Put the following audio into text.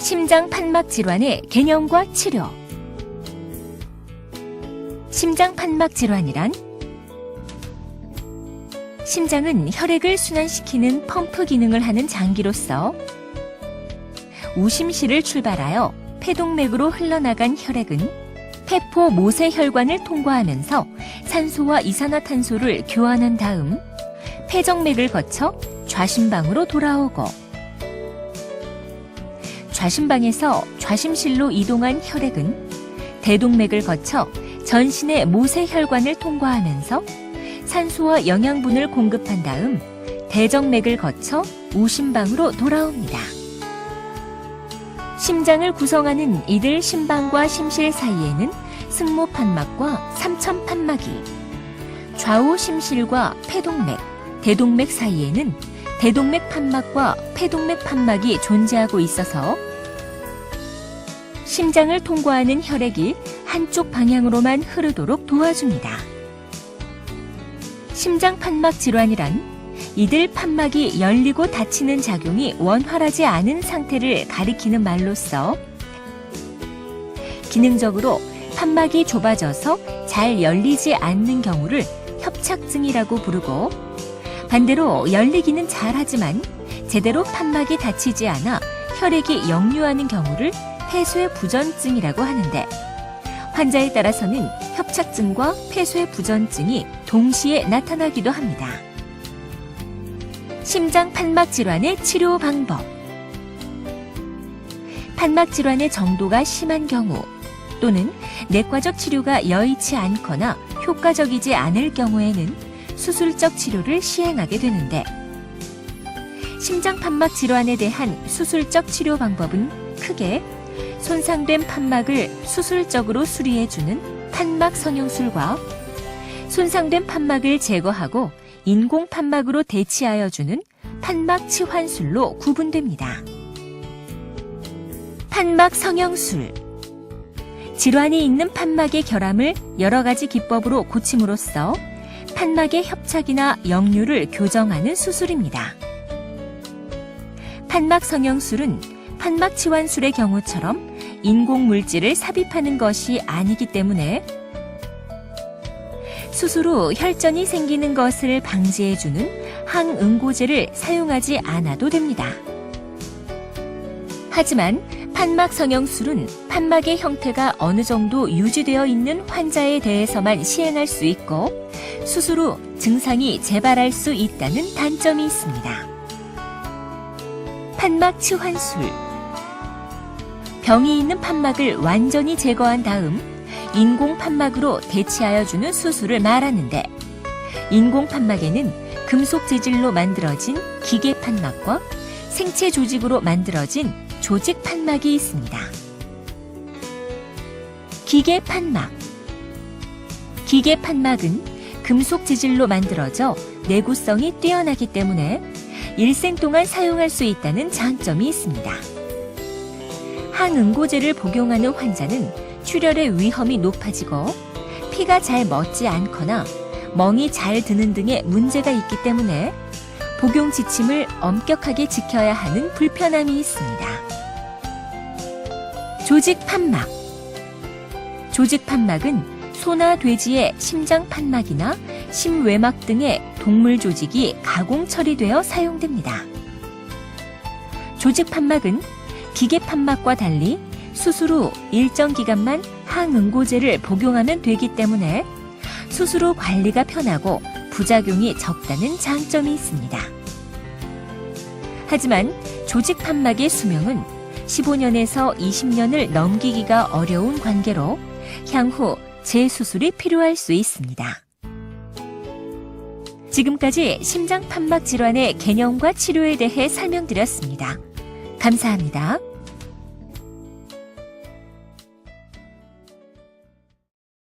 심장 판막 질환의 개념과 치료. 심장 판막 질환이란 심장은 혈액을 순환시키는 펌프 기능을 하는 장기로서 우심실을 출발하여 폐동맥으로 흘러나간 혈액은 폐포 모세혈관을 통과하면서 산소와 이산화탄소를 교환한 다음 폐정맥을 거쳐 좌심방으로 돌아오고 좌심방에서 좌심실로 이동한 혈액은 대동맥을 거쳐 전신의 모세혈관을 통과하면서 산소와 영양분을 공급한 다음 대정맥을 거쳐 우심방으로 돌아옵니다. 심장을 구성하는 이들 심방과 심실 사이에는 승모판막과 삼천판막이, 좌우 심실과 폐동맥, 대동맥 사이에는 대동맥 판막과 폐동맥 판막이 존재하고 있어서 심장을 통과하는 혈액이 한쪽 방향으로만 흐르도록 도와줍니다. 심장 판막 질환이란 이들 판막이 열리고 닫히는 작용이 원활하지 않은 상태를 가리키는 말로써 기능적으로 판막이 좁아져서 잘 열리지 않는 경우를 협착증이라고 부르고 반대로 열리기는 잘하지만 제대로 판막이 닫히지 않아 혈액이 역류하는 경우를 폐쇄 부전증이라고 하는데 환자에 따라서는 협착증과 폐쇄 부전증이 동시에 나타나기도 합니다. 심장 판막 질환의 치료 방법. 판막 질환의 정도가 심한 경우 또는 내과적 치료가 여의치 않거나 효과적이지 않을 경우에는 수술적 치료를 시행하게 되는데 심장 판막 질환에 대한 수술적 치료 방법은 크게 손상된 판막을 수술적으로 수리해주는 판막 성형술과 손상된 판막을 제거하고 인공 판막으로 대치하여 주는 판막 치환술로 구분됩니다. 판막 성형술 질환이 있는 판막의 결함을 여러 가지 기법으로 고침으로써 판막의 협착이나 역류를 교정하는 수술입니다. 판막 성형술은 판막 치환술의 경우처럼 인공 물질을 삽입하는 것이 아니기 때문에 수술 후 혈전이 생기는 것을 방지해주는 항응고제를 사용하지 않아도 됩니다. 하지만 판막 성형술은 판막의 형태가 어느 정도 유지되어 있는 환자에 대해서만 시행할 수 있고 수술 후 증상이 재발할 수 있다는 단점이 있습니다. 판막 치환술 병이 있는 판막을 완전히 제거한 다음 인공 판막으로 대치하여 주는 수술을 말하는데 인공 판막에는 금속 재질로 만들어진 기계 판막과 생체 조직으로 만들어진 조직 판막이 있습니다. 기계 판막 기계 판막은 금속 재질로 만들어져 내구성이 뛰어나기 때문에 일생 동안 사용할 수 있다는 장점이 있습니다. 항응고제를 복용하는 환자는 출혈의 위험이 높아지고 피가 잘 멎지 않거나 멍이 잘 드는 등의 문제가 있기 때문에 복용 지침을 엄격하게 지켜야 하는 불편함이 있습니다. 조직 판막 조직 판막은 소나 돼지의 심장 판막이나 심외막 등의 동물 조직이 가공 처리되어 사용됩니다. 조직 판막은 기계 판막과 달리 수술 후 일정 기간만 항응고제를 복용하면 되기 때문에 수술 후 관리가 편하고 부작용이 적다는 장점이 있습니다. 하지만 조직 판막의 수명은 15년에서 20년을 넘기기가 어려운 관계로 향후 재수술이 필요할 수 있습니다. 지금까지 심장 판막 질환의 개념과 치료에 대해 설명드렸습니다. 감사합니다.